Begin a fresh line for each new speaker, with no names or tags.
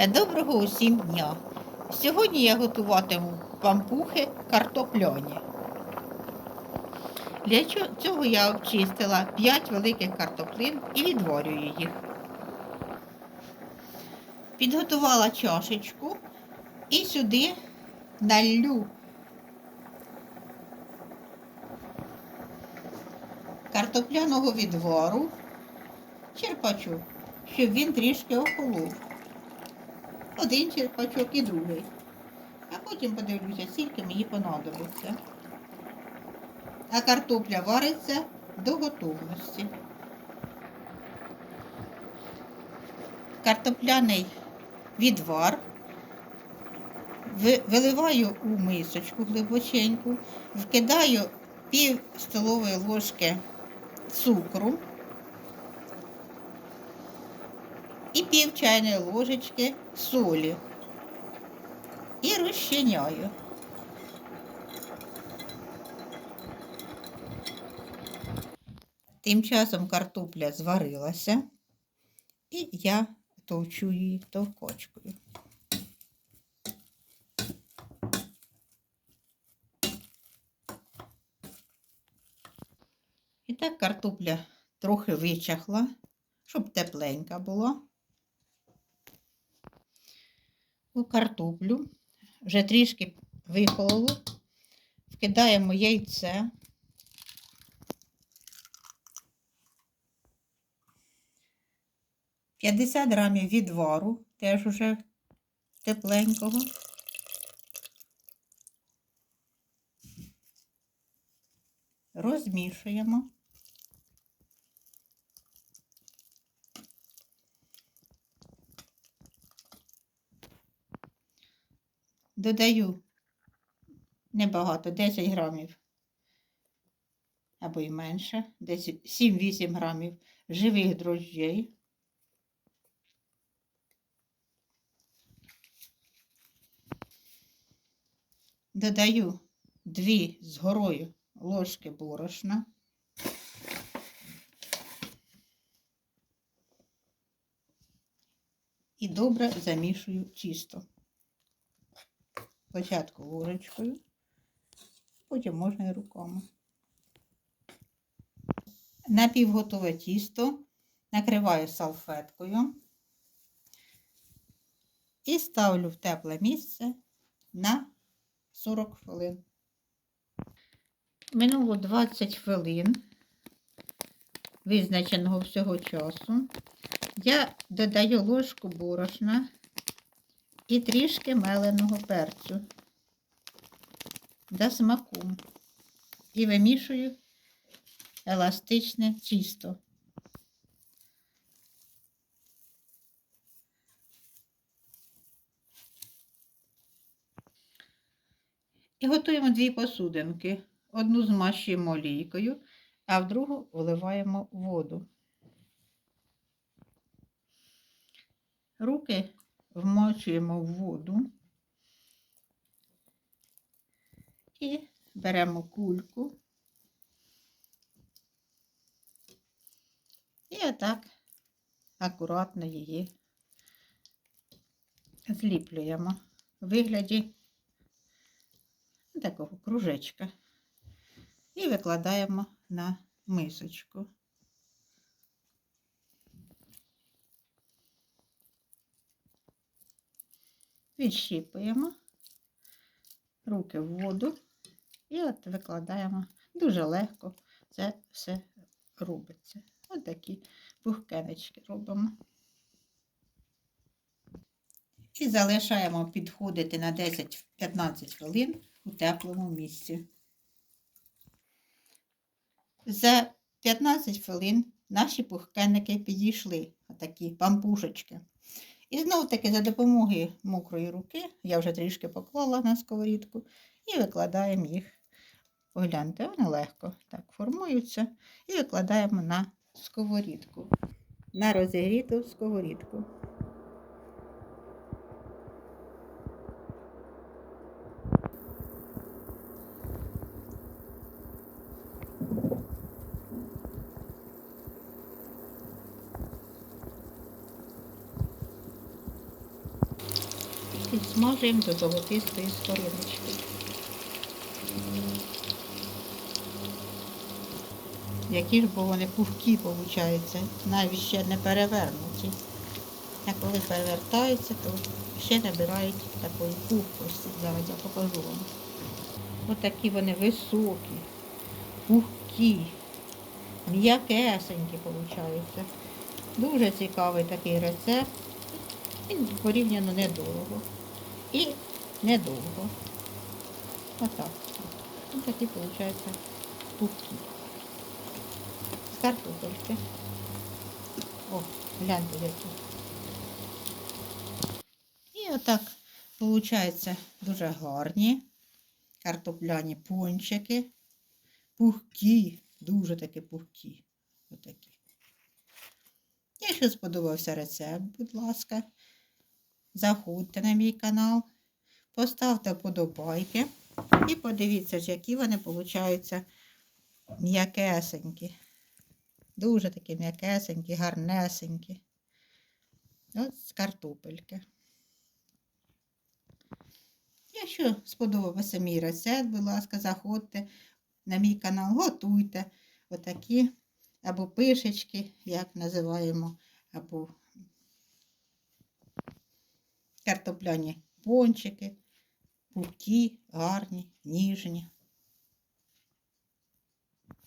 Е, Доброго усім дня! Сьогодні я готуватиму пампухи картопляні. Для цього я обчистила 5 великих картоплин і відварюю їх. Підготувала чашечку і сюди налью картопляного відвару черпачу, щоб він трішки охолов один черпачок і другий. А потім подивлюся, скільки мені понадобиться. А картопля вариться до готовності. Картопляний відвар виливаю у мисочку глибоченьку, вкидаю пів столової ложки цукру і пів чайної ложечки солі. І розчиняю. Тим часом картопля зварилася, і я товчу її товкочкою. І так картопля трохи вичахла, щоб тепленька була. У картоплю вже трішки вихололо, вкидаємо яйце. П'ятдесят грамів відвару, теж уже тепленького. Розмішуємо. Додаю небагато, 10 грамів або й менше, десь 7-8 грамів живих дрожджей. Додаю 2 з горою ложки борошна. І добре замішую тісто. Спочатку ложечкою, потім можна і руками. Напівготове тісто накриваю салфеткою і ставлю в тепле місце на 40 хвилин. Минуло 20 хвилин визначеного всього часу. Я додаю ложку борошна і трішки меленого перцю до смаку. І вимішую еластичне тісто. І готуємо дві посудинки. Одну змащуємо олійкою, а в другу вливаємо воду. Руки вмочуємо в воду. І беремо кульку. І отак акуратно її зліплюємо в вигляді такого кружечка. І викладаємо на мисочку. Відщіпуємо руки в воду і от викладаємо дуже легко це все робиться. Ось такі пухкенечки робимо. І залишаємо підходити на 10-15 хвилин у теплому місці. За 15 хвилин наші пухкенники підійшли, отакі пампушечки. І знов таки за допомогою мокрої руки, я вже трішки поклала на сковорідку, і викладаємо їх. Погляньте, вони легко так формуються. І викладаємо на сковорідку, на розігріту сковорідку. Підсмажуємо до золотистої скориночки. Які ж бо вони пухкі, виходить, навіть ще не перевернуті. А коли перевертаються, то ще набирають такої пухкості. Зараз я покажу вам. Ось такі вони високі, пухкі, м'якесенькі, виходить. Дуже цікавий такий рецепт. Він порівняно недорого. І недовго. Отак. Ось такі, виходить, пухкі. З картопельки. О, гляньте які. І отак, виходить, дуже гарні картопляні пончики. Пухкі, дуже такі пухкі. Отакі. Якщо сподобався рецепт, будь ласка, заходьте на мій канал, поставте вподобайки і подивіться, які вони получаються м'якесенькі. Дуже такі м'якесенькі, гарнесенькі. От з картопельки. Якщо сподобався мій рецепт, будь ласка, заходьте на мій канал, готуйте отакі або пишечки, як називаємо, або картопляні пончики, пухкі, гарні, ніжні.